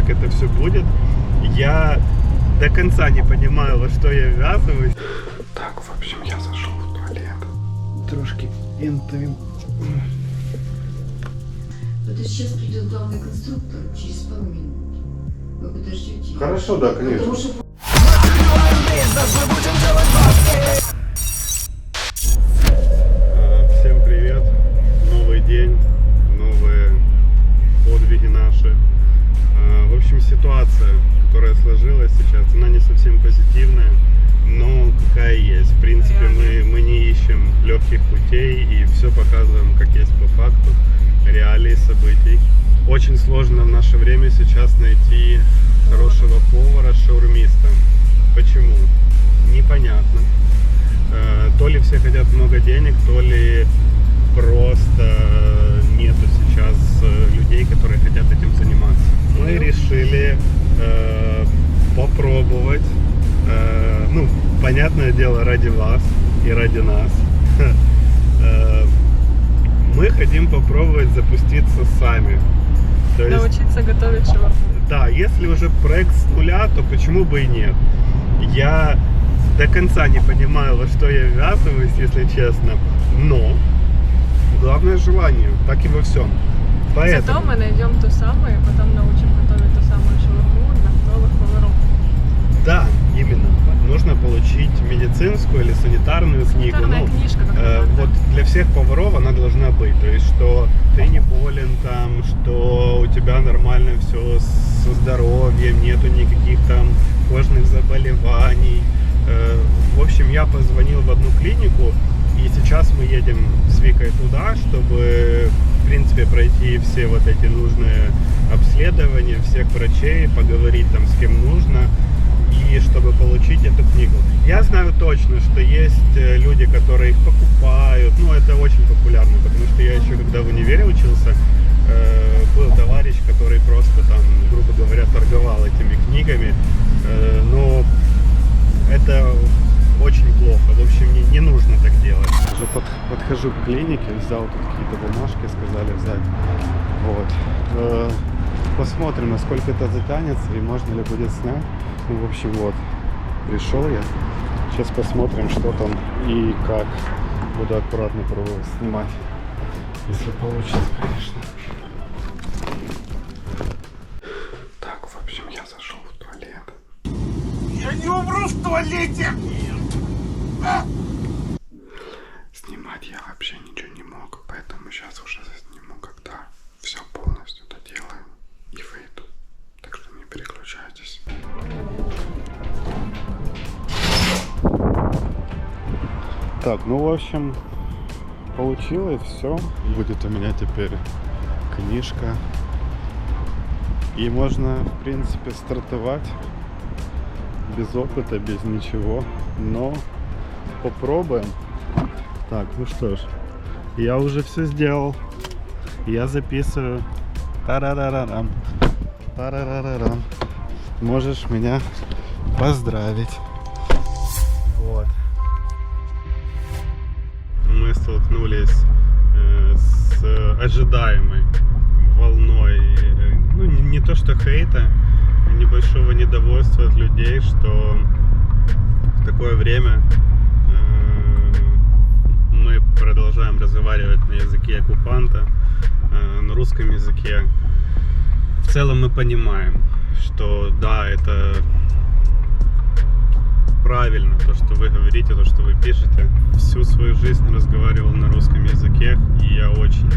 как это все будет. Я до конца не понимаю, во что я ввязываюсь. Так, в общем, я зашел в туалет. Трошки интим. Вот сейчас придет главный конструктор через пару минут. Вы подождете. Хорошо, да, Потому что легких путей и все показываем, как есть по факту, реалии событий. Очень сложно в наше время сейчас найти хорошего повара, шаурмиста. Почему? Непонятно. Э, То ли все хотят много денег, то ли просто нету сейчас э, людей, которые хотят этим заниматься. Мы решили э, попробовать, э, ну, понятное дело, ради вас и ради нас. Э, Мы хотим попробовать запуститься сами. То есть, Научиться готовить шаурму. да, если уже проект с нуля, то почему бы и нет? Я до конца не понимаю, во что я ввязываюсь, если честно, но главное желание, так и во всем. Зато Поэтому, мы найдем ту самую, и потом научим медицинскую или санитарную книгу. Санитарная ну, книжка Э, какая-то. вот для всех поваров она должна быть. То есть, что ты не болен там, что у тебя нормально все со здоровьем, нету никаких там кожных заболеваний. Э, в общем, я позвонил в одну клинику, и сейчас мы едем с Викой туда, чтобы, в принципе, пройти все вот эти нужные обследования всех врачей, поговорить там с кем нужно И чтобы получить эту книгу. Я знаю точно, что есть э, люди, которые их покупают. Ну, это очень популярно, потому что я еще когда в универе учился, э, был товарищ, который просто там, грубо говоря, торговал этими книгами. Э, но это очень плохо. В общем, не, не нужно так делать. Уже подхожу к клинике, взял тут какие-то бумажки, сказали взять. Вот. Посмотрим, насколько это затянется и можно ли будет снять. Ну, в общем, вот. Пришел я. Сейчас посмотрим, что там и как. Буду аккуратно пробовать снимать. Если получится, конечно. Так, в общем, я зашел в туалет. Я не умру в туалете! Снимать Так, ну в общем, получилось все. Будет у меня теперь книжка. И можно, в принципе, стартовать без опыта, без ничего. Но попробуем. Так, ну что ж, я уже все сделал. Я записываю. Тарарарарам. Тарарарарам. Можешь меня поздравить. Ожидаемой волной, э, ну не, то что хейта, а небольшого недовольства от людей, что в такое время э, мы продолжаем разговаривать на языке оккупанта, э, на русском языке. В целом мы понимаем, что да, это правильно, то, что вы говорите, то, что вы пишете. Всю свою жизнь разговаривал на русском языке, и я очень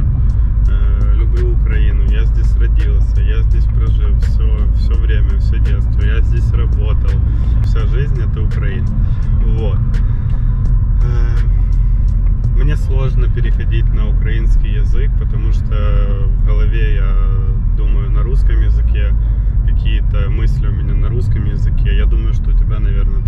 э, люблю Украину. Я здесь родился, я здесь прожил все, все время, все детство. Я здесь работал. Вся жизнь это Украина. Вот. Э, Мне сложно переходить на украинский язык, потому что в голове я думаю на русском языке, какие-то мысли у меня на русском языке. Я думаю, что у тебя, наверное,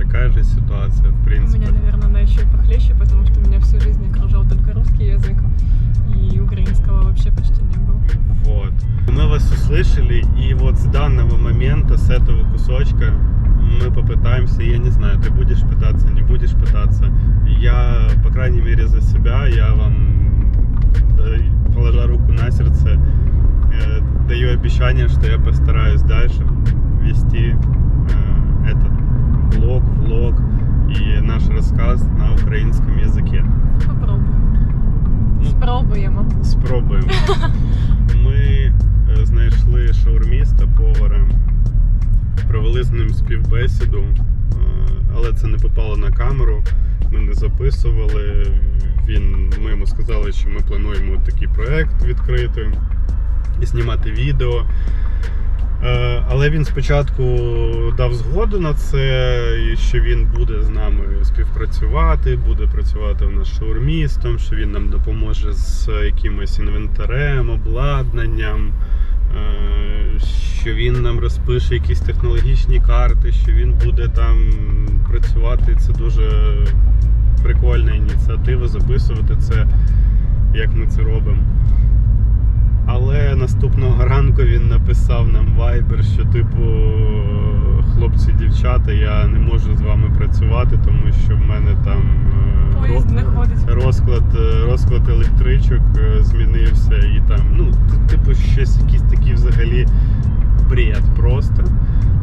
этого кусочка, мы попытаемся, я не знаю, ты будешь пытаться, не будешь пытаться. Я, по крайней мере, за себя, я вам, да, положа руку на сердце, Э, Даю обещание, что я постараюсь дальше вести э, этот блог, влог и наш рассказ на украинском языке. Попробуємо. Ну, Спробуємо. Спробуємо. Ми е, знайшли шаурміста, повара, Провели з ним співбесіду, е, але це не попало на камеру. Ми не записували. Він, ми йому сказали, що ми плануємо такий проект відкрити і знімати відео. Е, Але він спочатку дав згоду на це, що він буде з нами співпрацювати, буде працювати у нас шаурмістом, що він нам допоможе з якимось інвентарем, обладнанням, що він нам розпише якісь технологічні карти, що він буде там працювати. Це дуже прикольна ініціатива записувати це, як ми це робимо. Але наступного ранку він написав нам Viber, що типу хлопці, дівчата, я не можу з вами працювати, тому що в мене там е, Поїзд не ходить. розклад, е, розклад електричок е, змінився і там, ну, типу, щось взагалі бред просто,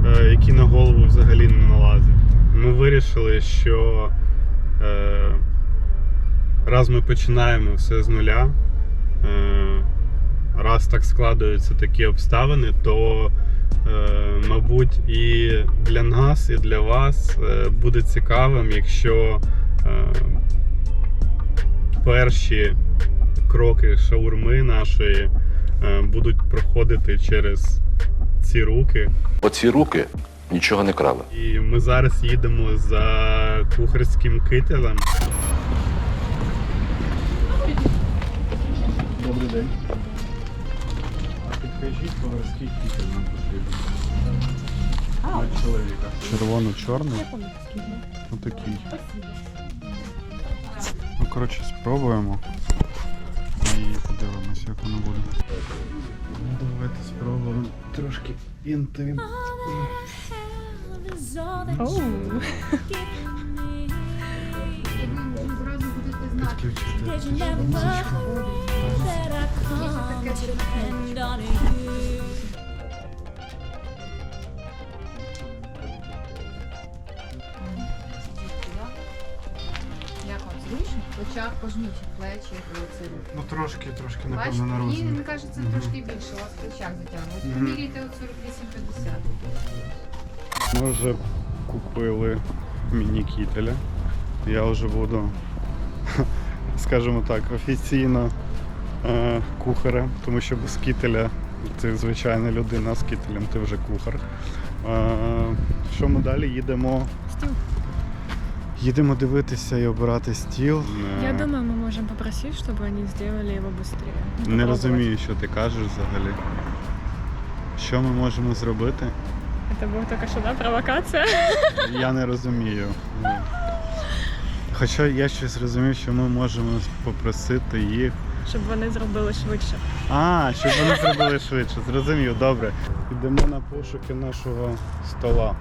е, який на голову взагалі не налазить. Ми вирішили, що е, раз ми починаємо все з нуля. Е, раз так складаються такі обставини, то, мабуть, і для нас, і для вас буде цікавим, якщо перші кроки шаурми нашої будуть проходити через ці руки. Оці руки нічого не крали. І ми зараз їдемо за кухарським кителем. Добрий день. А підкажіть, кухарський китель нам потрібен. На чоловіка. Червоно-чорний. Отакий. Ну, коротше, спробуємо. І подивимось, як воно буде. Ну, давайте спробуємо трошки інтим. Оу. Підключити. Як зручно? Хоча пожміть плечі, це. Ну трошки, трошки, напевно, на мені розмір. мені кажеться, Мгм. трошки більше, у вас плечах затягнуть. Ось Мгм. поміряйте от 48-50. Ми вже купили міні-кітеля. Я вже буду, скажімо так, офіційно е, кухарем, тому що без кітеля ти звичайна людина, а з кітелем ти вже кухар. Е, що ми далі їдемо? Стіл. Їдемо дивитися і обирати стіл. Я Е, думаю, мы можем попросить, чтобы они сделали его быстрее. Не розумію, що ти кажеш взагалі. Що ми можемо зробити? Это была только что, да, провокация? Я не розумію. Ну. Хоча я щось розумів, що ми можемо попросити їх. Щоб вони зробили швидше. А, щоб вони зробили швидше. Зрозумів, добре. Йдемо на пошуки нашого стола.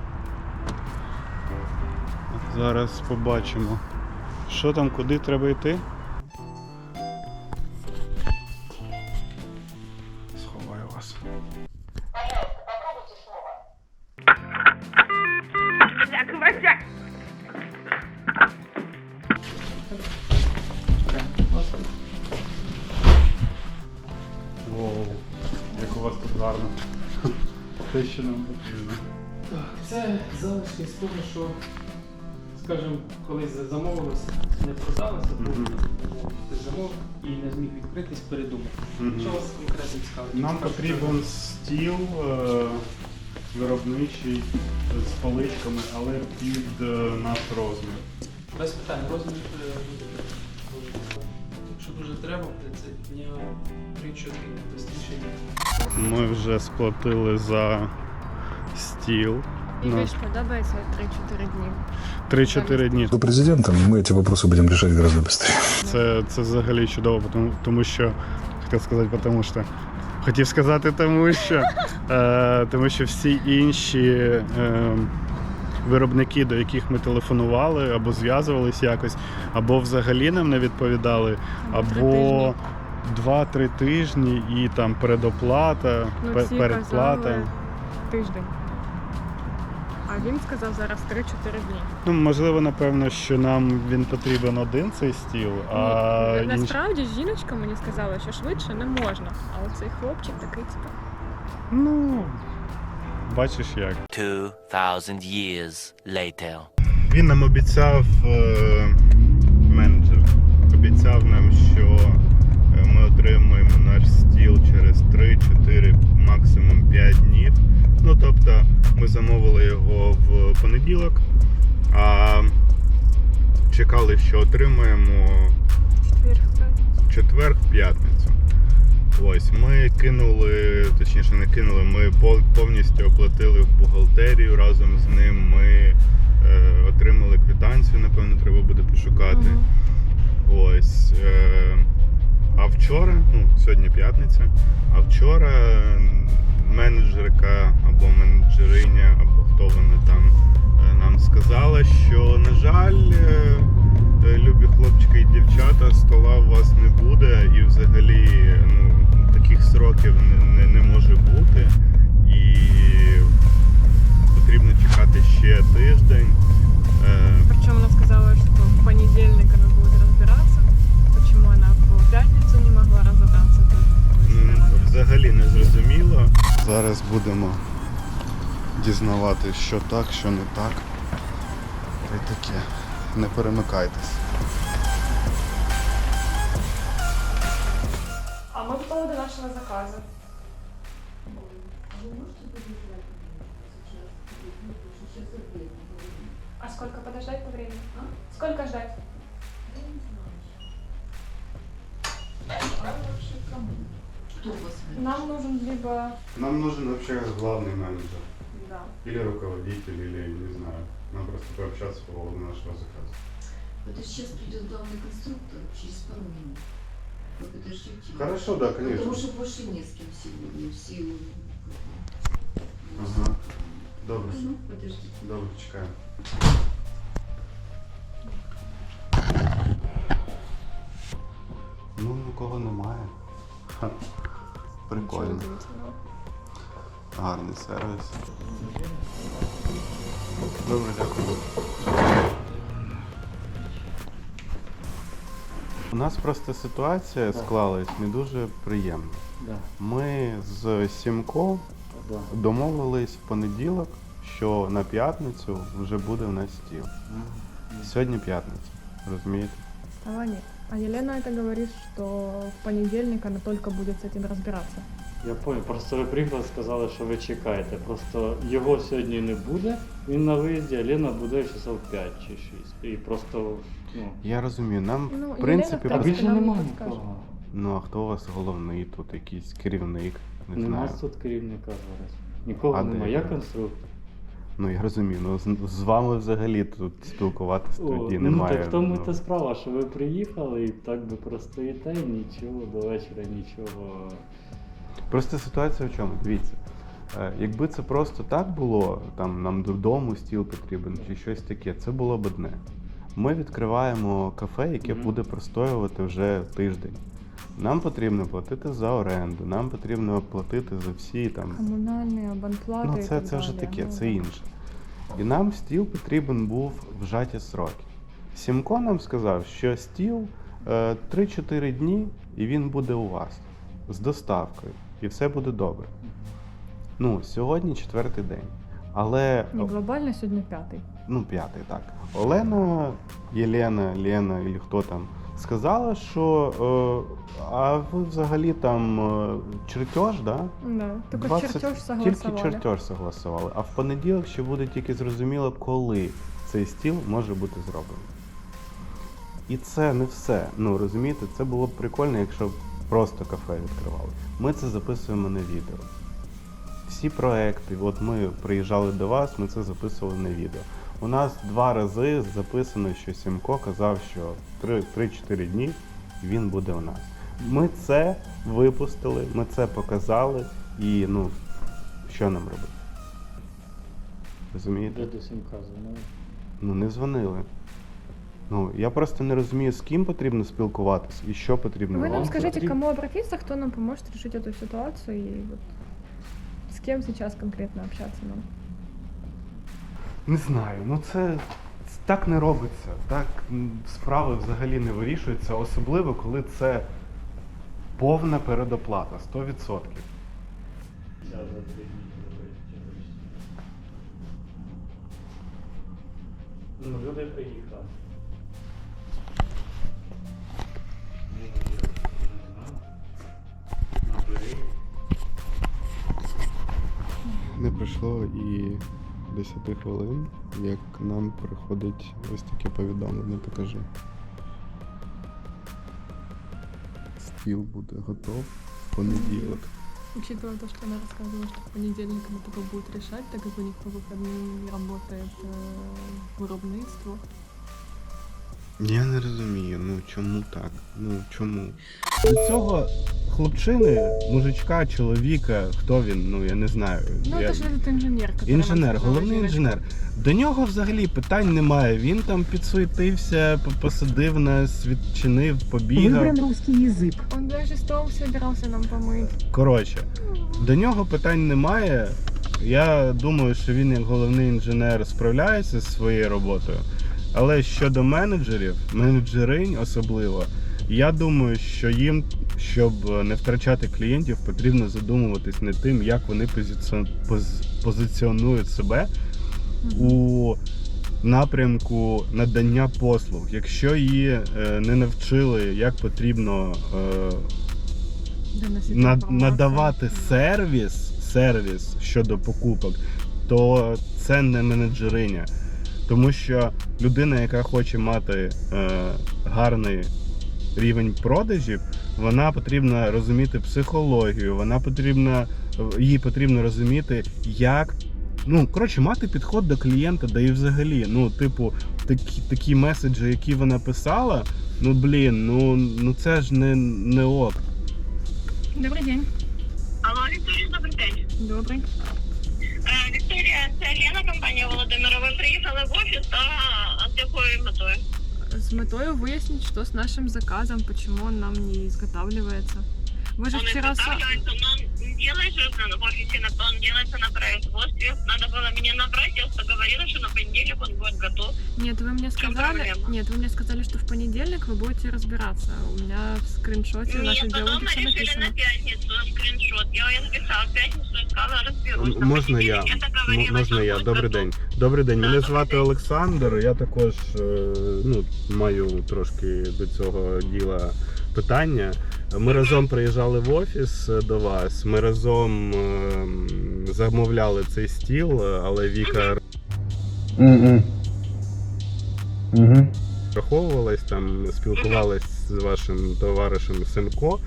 Зараз побачимо. Що там, куди треба йти? Колись замовилося, не продалося, Мгм. ти замовив і не зміг відкритись, передумав. Мгм. Що вас конкретно цікавить? Нам потрібен стіл е, виробничий з поличками, але під е, наш розмір. Без питань, розмір. е, Якщо дуже треба, це дня 3-4 швидше. Ми вже сплатили за стіл. Ну, Ігор, подобається 3-4 дні. 3-4 дні. До президента мы эти вопросы будем решать гораздо быстрее. Це, це взагалі чудово, тому, тому що хотів сказати, тому що. Хотів сказати, тому що, е, тому що всі інші е, виробники, до яких ми телефонували, або зв'язувалися якось, або взагалі нам не відповідали, Або три або тижні. 2-3 тижні і там передоплата, Ну, пе- ці передплата. казали тиждень. А він сказав зараз 3-4 дні. Ну, можливо, напевно, що нам він потрібен один цей стіл, а ну, насправді жіночка мені сказала, що швидше не можна. А оцей хлопчик такий, типа. Ну, бачиш як. 2,000 years later. Він нам обіцяв е, менеджер. Обіцяв нам, що е, ми отримуємо наш стіл через 3-4, максимум 5 днів. Ну тобто ми замовили його в понеділок, а чекали, що отримаємо Четвер, в четвер, в п'ятницю. Ось ми кинули, точніше не кинули, ми повністю оплатили в бухгалтерію разом з ним. Ми е, отримали квитанцію, напевно, треба буде пошукати. Ось. Е, а вчора, ну, сьогодні п'ятниця, а вчора менеджерка або менеджериня, або хто вони там е, нам сказала, що, на жаль, е, е, любі хлопчики і дівчата, стола у вас не буде, і взагалі ну, таких сроків не, не, не може бути. І потрібно чекати ще тиждень. Е, Причем она сказала, что в понедельник она будет разбираться, почему она в пятницу не могла разобраться. Э, Взагалі не зрозуміло. Зараз будемо дізнавати, що так, що не так. Та й таке. Не перемикайтесь. А мы по поводу нашего заказа. А сколько подождать по времени? Сколько ждать? Кто у вас менеджер? Нам нужен либо... Нам нужен вообще главный менеджер. Да. Или руководитель, или не знаю. Нам просто пообщаться по поводу нашего заказа. Это сейчас придет главный конструктор через пару минут. Вы подождете. Хорошо, да, конечно. Потому что больше не с кем сегодня. Все... Ага. Добре. Ну, подождите. Добре, чекаємо. Ну, нікого немає. Прикольно. Гарний сервіс. Добре, дякую. У нас просто ситуація склалась не дуже приємна. Да, Ми з Сімко да. домовились в понеділок, що на п'ятницю вже буде в нас стіл. Сьогодні п'ятниця, розумієте? А нет. А Елена это говорит, что в понедельник она только будет с этим разбираться. Я понял, просто ви приклад сказали, що ви чекаєте. Просто його сьогодні не буде, він на виїзді, а Лена буде часов 5 чи 6. І просто, ну. Я розумію, нам Ну, в Єлена, принципі в А принципі, більше нам не немає нікого. Ну а хто у вас головний тут, якийсь керівник? Не Нема знаю. тут керівника зараз. Нікого А де немає. Я конструктор. Ну я розумію, ну з, вами взагалі тут спілкуватися тоді ну немає. так в тому ну. та справа, що ви приїхали і так би простоїте, і нічого, до вечора нічого. Просто ситуація в чому? Дивіться. е, Якби це просто так було, там нам додому стіл потрібен чи щось таке, це було б одне. Ми відкриваємо кафе, яке Мгм. буде простоювати вже тиждень. Нам потрібно платити за оренду, нам потрібно платити за всі там Коммунальные, абонплаты Ну, и це, так це вже далее. таке, Ну, це да. інше. І нам стіл потрібен був в жаті сроки. Сімко нам сказав, що стіл е, 3-4 дні, і він буде у вас з доставкою, і все буде добре. Ну, сьогодні четвертий день. Але Не глобально сегодня пятый. ну, п'ятий, так. Олена, Єлена, Лена, і хто там, сказала, що е, а ви взагалі там е, чертеж, да? Да. Только 20 чертеж Тільки чертеж согласували. А в понеділок ще буде тільки зрозуміло, коли цей стіл може бути зроблений. І це не все. Ну розумієте, це було б прикольно, якщо б просто кафе відкривали. Ми це записуємо на відео. Всі проекти, от ми приїжджали до вас, ми це записували на відео. У нас два рази записано, що Сімко казав, що 3-4 дні він буде у нас. Ми це випустили, ми це показали, і ну, що нам робити? Розумієте? Де до сімка дзвонили? Ну не дзвонили. Ну, я просто не розумію, з ким потрібно спілкуватися і що потрібно. Вы нам вам. скажите, к кому обратиться, кто нам поможет решить эту ситуацию и вот с кем сейчас конкретно общаться нам? Не знаю, ну це, це так не робиться. Так справи взагалі не вирішуються, особливо коли це повна передоплата, 100%. Ця за три дні зробити чогось. Ну, люди приїхали. Не пройшло і 10 хвилин, як нам приходить ось таке повідомлення, покажи. Стіл буде готов в понеділок. Учитывая то, что она рассказывала, что в понедельник она только будет решать, так как у них по выходным не работает э, виробництво. Я не розумію, ну чому так? Ну чому? До цього хлопчини, мужичка, чоловіка, хто він, ну я не знаю. Ну, я... это же этот инженер, который нам Інженер, сказал головний делать. інженер. До нього взагалі питань немає. Він там підсуетився, п- посадив нас, відчинив, побігав. русский язык. Он даже стол собирался нам помыть. Коротше, до нього питань немає. Я думаю, що він як головний інженер справляється зі своєю роботою. Але щодо менеджерів, менеджеринь особливо, я думаю, що їм, щоб не втрачати клієнтів, потрібно задумуватись над тим, як вони позиціон- поз- позиціонують себе у напрямку надання послуг. Якщо її е, не навчили, як потрібно е, Доносить надавати сервіс, сервіс щодо покупок, то це не менеджериня. Тому що людина, яка хоче мати е, гарний рівень продажів, вона потрібна розуміти психологію, вона потрібна, їй потрібно розуміти, як. Ну, коротше, мати підход до клієнта, да і взагалі, ну, типу, такі, такі меседжі, які вона писала, ну блін, ну, ну це ж не, не ок. Добрый день. Алло, Вікторія, добрий день. Добрый. Е, Вікторія, це Лена, компанія Володимира. Ви приїхали в офіс та з якою метою? С метою выяснить, что с нашим заказом, почему он нам не изготавливается. Вы же Он вчера... изготавливается, но он делается в офисе, он делается на производстве. Надо было меня набрать, я договорила, что на понедельник он будет готов. Нет, вы мне сказали... Нет, вы мне сказали, что в понедельник вы будете разбираться. У меня в скриншоте Нет, потом диалоге мы все решили написано. на пятницу. Я, Можна я? Можна я? Добрий день. Добрий день. Мене звати. Олександр. Я також е, ну, маю трошки до цього діла питання. Ми разом приїжджали в офіс е, до вас. Ми разом е, замовляли цей стіл, але Віка враховувалась, там спілкувалась з вашим товаришем Симко.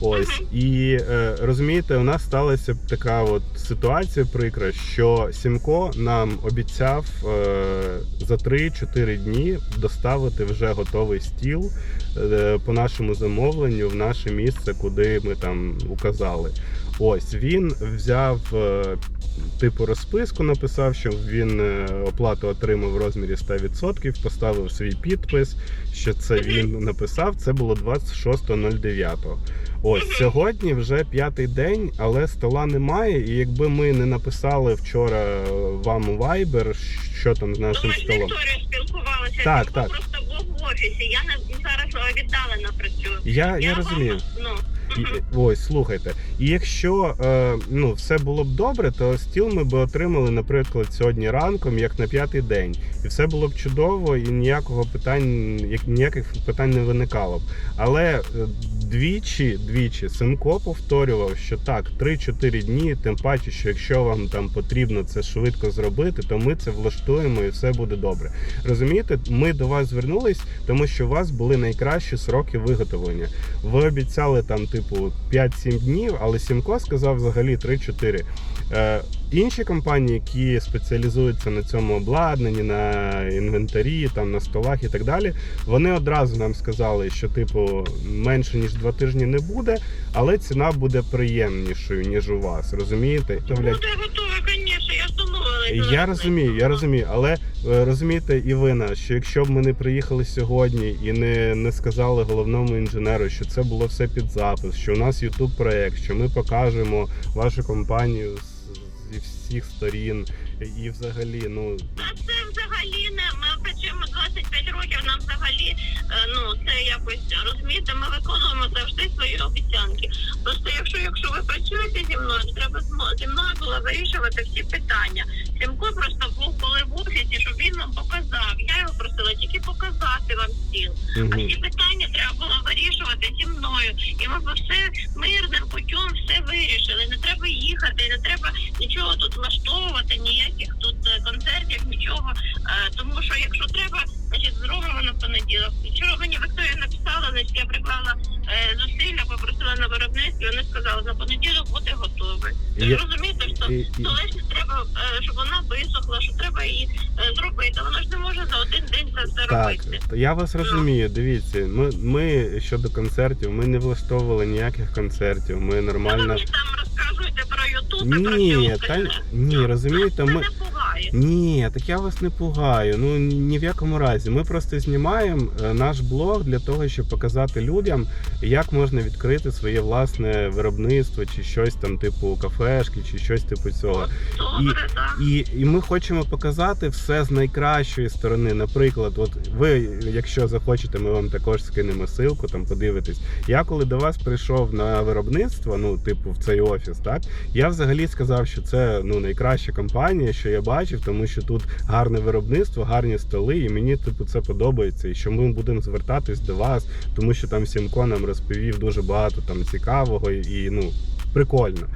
Ось і е, розумієте, у нас сталася така от ситуація прикра, що Сімко нам обіцяв е, за 3-4 дні доставити вже готовий стіл е, по нашому замовленню в наше місце, куди ми там указали. Ось він взяв типу розписку, написав, що він е, оплату отримав в розмірі 100%, поставив свій підпис, що це він написав. Це було 26.09. Ось сьогодні вже п'ятий день, але стола немає. І якби ми не написали вчора е, вам у Viber, що там з нашим столом. Вікторією спілкувалися. Так, так. просто був в офісі. Я не зараз віддалено працюю. Я, я вам, розумію. Ну, Ось, слухайте. І якщо е, ну, все було б добре, то стіл ми б отримали, наприклад, сьогодні ранком, як на п'ятий день. І все було б чудово, і ніякого питань, як- ніяких питань не виникало б. Але е, двічі, двічі Симко повторював, що так, 3-4 дні, тим паче, що якщо вам там потрібно це швидко зробити, то ми це влаштуємо і все буде добре. Розумієте, ми до вас звернулись, тому що у вас були найкращі сроки виготовлення. Ви обіцяли там, типу, 5-7 днів, але Сімко сказав взагалі 3-4. Інші компанії, які спеціалізуються на цьому обладнанні, на інвентарі, там на столах і так далі, вони одразу нам сказали, що типу менше ніж 2 тижні не буде, але ціна буде приємнішою ніж у вас. Розумієте? Блядь, Буде готове, звісно, я ж домовилася. я розумію, я розумію, але е, розумієте, і вина, що якщо б ми не приїхали сьогодні і не, не сказали головному інженеру, що це було все під запис, що у нас YouTube проект, що ми покажемо вашу компанію з- зі всіх сторін, і взагалі, ну Та це взагалі не ми працюємо 25 років. Нам взагалі ну це якось розумієте. Ми виконуємо завжди свої обіцянки. Просто якщо якщо ви працюєте зі мною, треба зі мною було вирішувати всі питання. Сімко просто був коли в офісі, щоб він вам показав. Я його просила тільки показати вам стіл. А всі питання треба було вирішувати зі мною. І ми б все мирним путем все вирішили. Не треба їхати, не треба нічого тут влаштовувати, ніяких тут е, концертів, нічого. Е, Тому що якщо треба, значить зробимо на понеділок. Вчора мені Вікторія написала, я приклала е, зусилля, попросила на виробництві. Вони сказали, на понеділок буде готове. Ви я- розумієте, що і- треба, е, щоб вона висохла, що треба її е, зробити. Воно ж не може за один день це все Так, робити. то я вас розумію. Дивіться, ми, ми щодо концертів, ми не влаштовували ніяких концертів. Ми Ви нормально. мені там розказуєте про Ютуб і про Ні, та ні, розумієте, Це ми. не Ні, так я вас не пугаю. Ну ні ні в якому разі. Ми просто знімаємо е, наш блог для того, щоб показати людям, як можна відкрити своє власне виробництво, чи щось там, типу кафешки, чи щось типу цього. Добре, так. І, і ми хочемо показати все з найкращої сторони. Наприклад, от ви, якщо захочете, ми вам також скинемо ссылку, там подивитись. Я коли до вас прийшов на виробництво, ну, типу, в цей офіс, так я взагалі сказав, що це ну найкраща компанія, що я бачив, тому що тут гарне виробництво, гарні столи, і мені типу це подобається. І що ми будемо звертатись до вас, тому що там Сімко нам розповів дуже багато там цікавого і ну прикольно.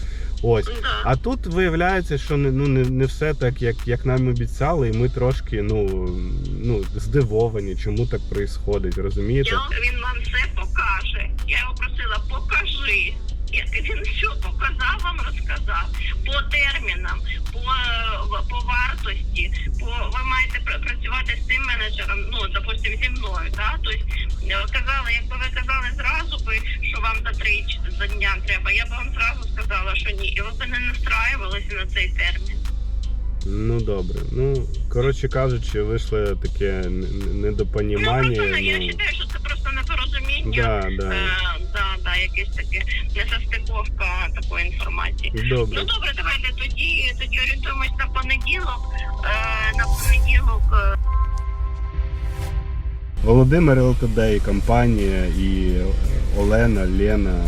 Ось. А тут виявляється, що не, ну, не, не все так, як, як нам обіцяли, і ми трошки ну, ну, здивовані, чому так відбувається, розумієте? Я, він вам все покаже. Я його просила, покажи. Як він все показав, вам розказав по термінам, по, е, по вартості, по ви маєте працювати з тим менеджером, ну допустим, зі мною. Да? Тобто е, казали, якби ви казали зразу би, що вам за три за дня треба, я б вам зразу сказала, що ні, і ви б не настраювалися на цей термін. Ну добре. Ну, коротше кажучи, вийшло таке н- н- Ну, недопонімання. просто, я Ну, вважаю, що це просто непорозуміння. да, да. Е, несостиковка такої інформації. Добре. Ну добре, давайте тоді тоді орієнтуємось на понеділок. Е, на понеділок е, Володимир ЛТД і компанія, і Олена, Лена,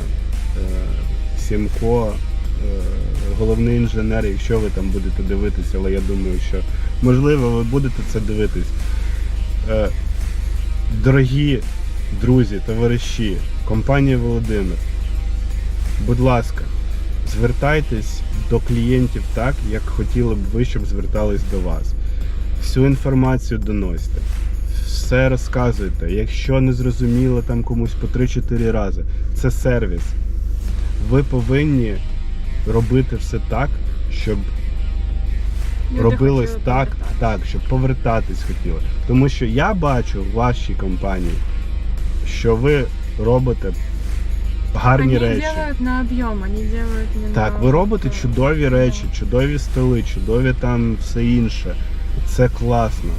е, Сімко, е, головний інженер, якщо ви там будете дивитися, але я думаю, що можливо ви будете це дивитись. Е, Дорогі друзі, товариші, компанія Володимир, будь ласка, звертайтесь до клієнтів так, як хотіли б ви, щоб звертались до вас. Всю інформацію доносьте все розказуйте. Якщо не зрозуміло там комусь по 3-4 рази, це сервіс. Ви повинні робити все так, щоб Люди робилось так, повертатись. так, щоб повертатись хотіли. Тому що я бачу в вашій компанії, що ви робите гарні Они речі. делают на объем, они делают не Так, на... ви робите чудові речі, чудові столи, чудові там все інше. Це класно.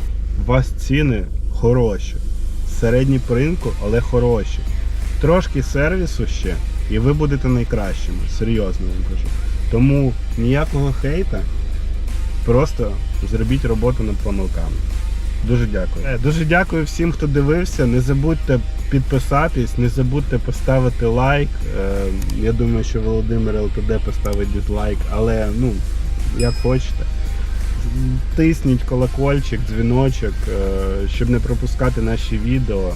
У вас ціни хороші. Середні по ринку, але хороші. Трошки сервісу ще, і ви будете найкращими. Серйозно вам кажу. Тому ніякого хейта. Просто зробіть роботу над помилками. Дуже дякую. Е, Дуже дякую всім, хто дивився. Не забудьте підписатись, не забудьте поставити лайк. Е, Я думаю, що Володимир ЛТД поставить дизлайк, але ну, як хочете. Тисніть колокольчик, дзвіночок, е, щоб не пропускати наші відео.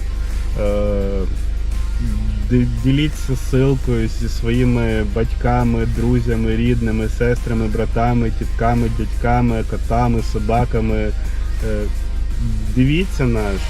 Діліться ссылкою зі своїми батьками, друзями, рідними, сестрами, братами, тітками, дядьками, котами, собаками. Дивіться нас,